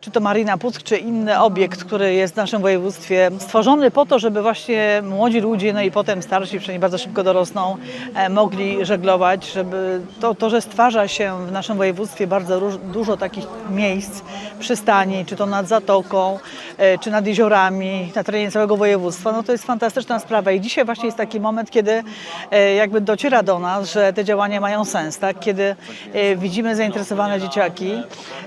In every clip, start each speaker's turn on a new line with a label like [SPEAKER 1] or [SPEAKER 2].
[SPEAKER 1] Czy to Marina Puck, czy inny obiekt, który jest w naszym województwie, stworzony po to, żeby właśnie młodzi ludzie, no i potem starsi, przynajmniej bardzo szybko dorosną, e, mogli żeglować, żeby to, to, że stwarza się w naszym województwie bardzo dużo takich miejsc, przystani, czy to nad zatoką, czy nad jeziorami, na terenie całego województwa, no to jest fantastyczna sprawa i dzisiaj właśnie jest taki moment, kiedy e, jakby dociera do nas, że te działania mają sens, tak? Kiedy e, widzimy zainteresowane dzieciaki,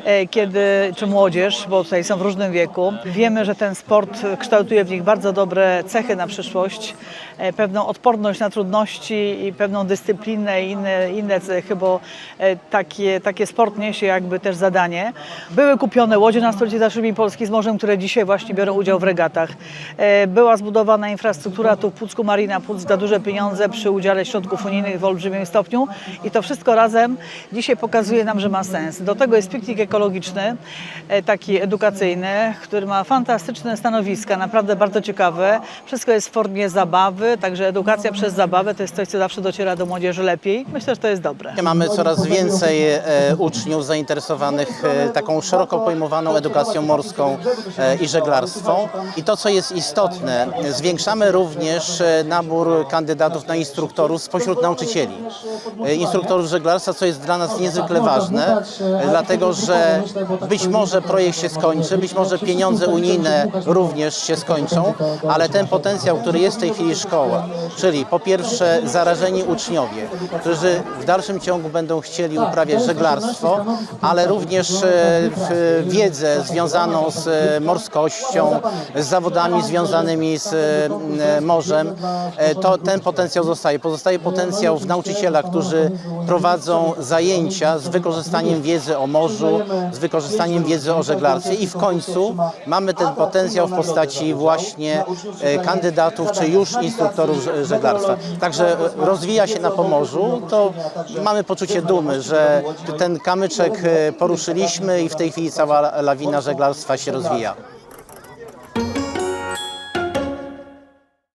[SPEAKER 1] e, kiedy, czy młodzież, bo tutaj są w różnym wieku. Wiemy, że ten sport kształtuje w nich bardzo dobre cechy na przyszłość, e, pewną odporność na trudności i pewną dyscyplinę i inne, inne cechy, bo e, takie, takie sport niesie jakby też zadanie. Były kupione łodzie na stolicy Zaszymi Polski z morzem, które dzisiaj właśnie biorą udział w regatach. E, Była zbudowana infrastruktura tu w Pucku, Marina Puck za duże pieniądze przy udziale środków unijnych w olbrzymim stopniu i to wszystko razem dzisiaj pokazuje nam, że ma sens. Do tego jest piknik ekologiczny, e, taki edukacyjny, który ma fantastyczne stanowiska, naprawdę bardzo ciekawe. Wszystko jest w formie zabawy, także edukacja przez zabawę to jest coś, co zawsze dociera do młodzieży lepiej. Myślę, że to jest dobre.
[SPEAKER 2] Mamy coraz więcej e, uczniów zainteresowanych taką szeroko pojmowaną edukacją morską i żeglarstwem. I to, co jest istotne, zwiększamy również e, nabór kandydatów na instruktorów spośród nauczycieli. E, Instruktorów żeglarstwa, co jest dla nas niezwykle ważne, e, dlatego że być może projekt się skończy, być może pieniądze unijne również się skończą, ale ten potencjał, który jest w tej chwili szkoła, czyli po pierwsze zarażeni uczniowie, którzy w dalszym ciągu będą chcieli uprawiać żeglarstwo, ale również wiedzę związaną z e, z zawodami związanymi z e, morzem, e, to ten potencjał zostaje. Pozostaje potencjał w nauczycielach, którzy prowadzą zajęcia z wykorzystaniem wiedzy o morzu, z wykorzystaniem wiedzy o żeglarstwie i w końcu mamy ten potencjał w postaci właśnie e, kandydatów czy już instruktorów żeglarstwa. Także e, rozwija się na Pomorzu, to mamy poczucie dumy, że ten kamyczek e, poruszyliśmy i w tej chwili cała lawina żeglarstwa się rozwija.